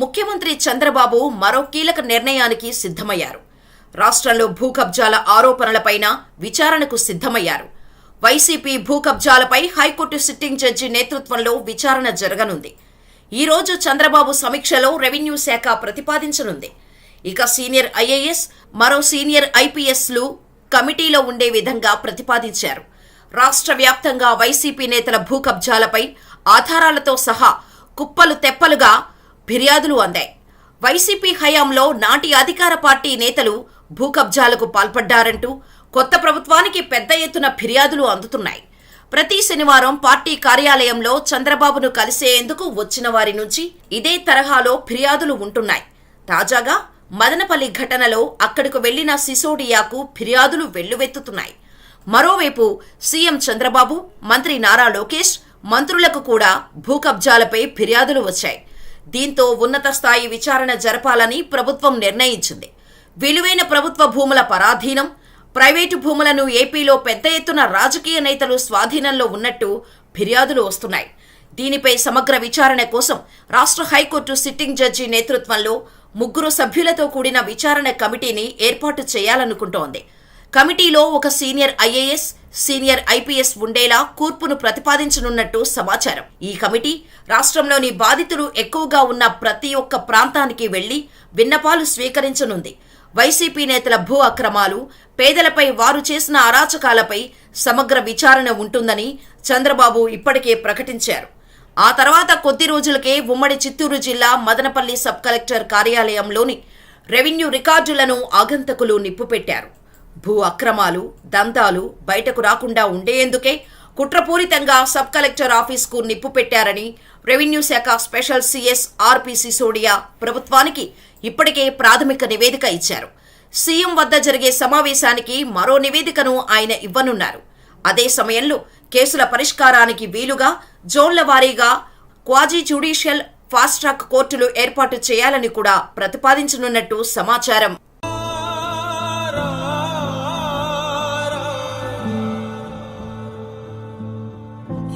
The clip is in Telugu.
ముఖ్యమంత్రి చంద్రబాబు మరో కీలక నిర్ణయానికి సిద్ధమయ్యారు. రాష్ట్రంలో భూ కబ్జాల ఆరోపణలపైన విచారణకు సిద్ధమయ్యారు. వైసీపీ భూ కబ్జాలపై హైకోర్టు సిట్టింగ్ జడ్జి నేతృత్వంలో విచారణ జరగనుంది. ఈ రోజు చంద్రబాబు సమీక్షలో రెవెన్యూ శాఖ ప్రతిపాదించనుంది. ఇక సీనియర్ ఐఏఎస్ మరో సీనియర్ ఐపీఎస్లు కమిటీలో ఉండే విధంగా ప్రతిపాదించారు. రాష్ట్ర వ్యాప్తంగా వైసీపీ నేతల భూ కబ్జాలపై ఆధారాలతో సహా కుప్పలు తెప్పలుగా ఫిర్యాదులు అందాయి. వైసీపీ హయాంలో నాటి అధికార పార్టీ నేతలు భూ కబ్జాలకు పాల్పడ్డారంటూ కొత్త ప్రభుత్వానికి పెద్ద ఎత్తున ఫిర్యాదులు అందుతున్నాయి. ప్రతి శనివారం పార్టీ కార్యాలయంలో చంద్రబాబును కలిసేందుకు వచ్చిన వారి నుంచి ఇదే తరహాలో ఫిర్యాదులు ఉంటున్నాయి. తాజాగా మదనపల్లి ఘటనలో అక్కడకు వెళ్ళిన సిసోడియాకు ఫిర్యాదులు వెల్లువెత్తుతున్నాయి. మరోవైపు సీఎం చంద్రబాబు మంత్రి నారా లోకేష్ మంత్రులకు కూడా భూ కబ్జాలపై ఫిర్యాదులు వచ్చాయి. దీంతో ఉన్నత స్థాయి విచారణ జరపాలని ప్రభుత్వం నిర్ణయించింది. విలువైన ప్రభుత్వ భూముల పరాధీనం ప్రైవేటు భూములను ఏపీలో పెద్ద ఎత్తున రాజకీయ నేతలు స్వాధీనంలో ఉన్నట్టు ఫిర్యాదులు వస్తున్నాయి. దీనిపై సమగ్ర విచారణ కోసం రాష్ట్ర హైకోర్టు సిట్టింగ్ జడ్జి నేతృత్వంలో ముగ్గురు సభ్యులతో కూడిన విచారణ కమిటీని ఏర్పాటు చేయాలనుకుంటోంది. కమిటీలో ఒక సీనియర్ ఐఏఎస్ సీనియర్ ఐపీఎస్ ఉండేలా కూర్పును ప్రతిపాదించనున్నట్టు సమాచారం. ఈ కమిటీ రాష్ట్రంలోని బాధితులు ఎక్కువగా ఉన్న ప్రతి ఒక్క ప్రాంతానికి వెళ్ళి విన్నపాలు స్వీకరించనుంది. వైసీపీ నేతల భూ అక్రమాలు పేదలపై వారు చేసిన అరాచకాలపై సమగ్ర విచారణ ఉంటుందని చంద్రబాబు ఇప్పటికే ప్రకటించారు. ఆ తర్వాత కొద్ది రోజులకే ఉమ్మడి చిత్తూరు జిల్లా మదనపల్లి సబ్ కలెక్టర్ కార్యాలయంలోని రెవెన్యూ రికార్డులను ఆగంతకులు నిప్పుపెట్టారు. భూ అక్రమాలు దందాలు బయటకు రాకుండా ఉండేందుకే కుట్రపూరితంగా సబ్ కలెక్టర్ ఆఫీస్కు నిప్పు పెట్టారని రెవెన్యూ శాఖ స్పెషల్ సీఎస్ ఆర్పి సిసోడియా ప్రభుత్వానికి ఇప్పటికే ప్రాథమిక నివేదిక ఇచ్చారు. సీఎం వద్ద జరిగే సమావేశానికి మరో నివేదికను ఆయన ఇవ్వనున్నారు. అదే సమయంలో కేసుల పరిష్కారానికి వీలుగా జోన్ల వారీగా క్వాజీ జ్యుడిషియల్ ఫాస్ట్ ట్రాక్ కోర్టులు ఏర్పాటు చేయాలని కూడా ప్రతిపాదించనున్నట్టు సమాచారం